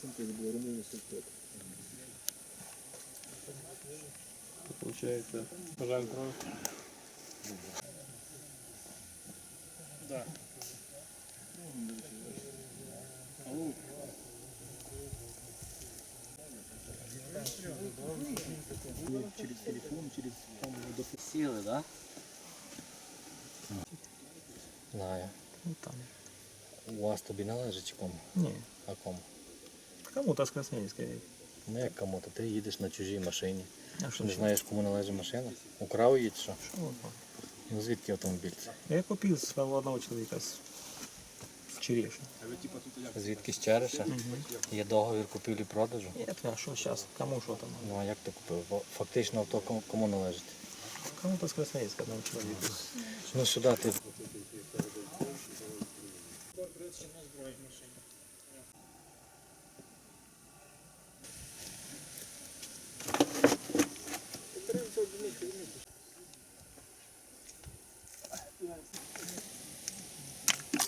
центнер було ремонт сульфат. Получается, пожар кровь. Да. Алло. Через телефон, через там до Сіли, так? Да? Знаю. Ну там. У вас тобі належить чи кому? Ні. А кому? Кому-то з Красненська. Ну як кому, то ти їдеш на чужій машині. А що Не ще? знаєш, кому належить машина? Украв її чи що? Що воно? Ну звідки автомобіль? це? Я купив з одного чоловіка з Черешні. Звідки з Череша? Є договір купівлі-продажу? Ні, а що зараз? Кому що там? Ну а як ти купив? Бо Фактично авто кому, кому належить? Кому-то з Красненська одного чоловіка. Ну сюди ти.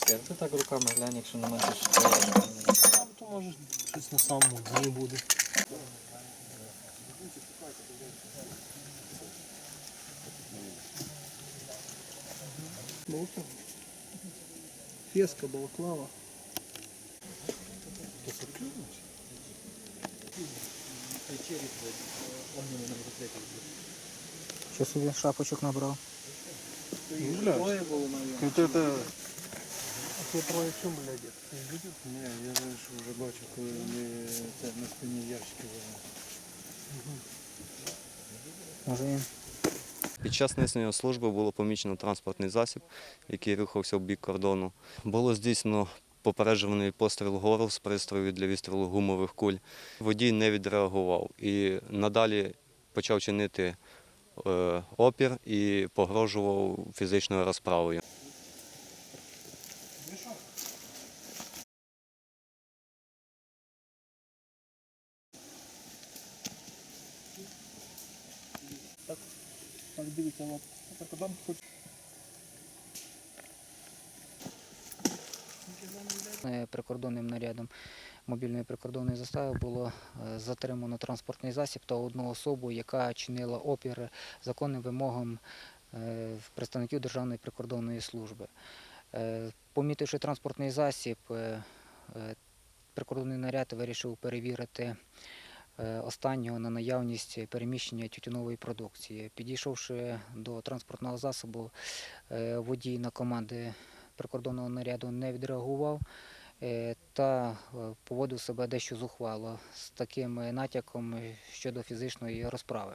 ти так руками глянь, якщо не менше що А то може щось на самому дні буде. Балаклава. Феска, балаклава. Що собі шапочок набрав? Троє було, навіть. Це троє чому глядять? Ні, я ж вже бачу, коли вони це на спині ящики вели. Може він Під час несення служби було помічено транспортний засіб, який рухався в бік кордону. Було здійснено попереджуваний постріл гору з пристрою для відстрілу гумових куль. Водій не відреагував і надалі почав чинити е, опір і погрожував фізичною розправою. Так, дивіться, от, прикордон хоч е, прикордонним нарядом мобільної прикордонної застави було е, затримано транспортний засіб та одну особу, яка чинила опір законним вимогам е, представників Державної прикордонної служби. Помітивши транспортний засіб, прикордонний наряд вирішив перевірити останнього на наявність переміщення тютюнової продукції. Підійшовши до транспортного засобу, е, водій на команди прикордонного наряду не відреагував е, та е, поводив себе дещо зухвало з таким е, натяком е, щодо фізичної розправи.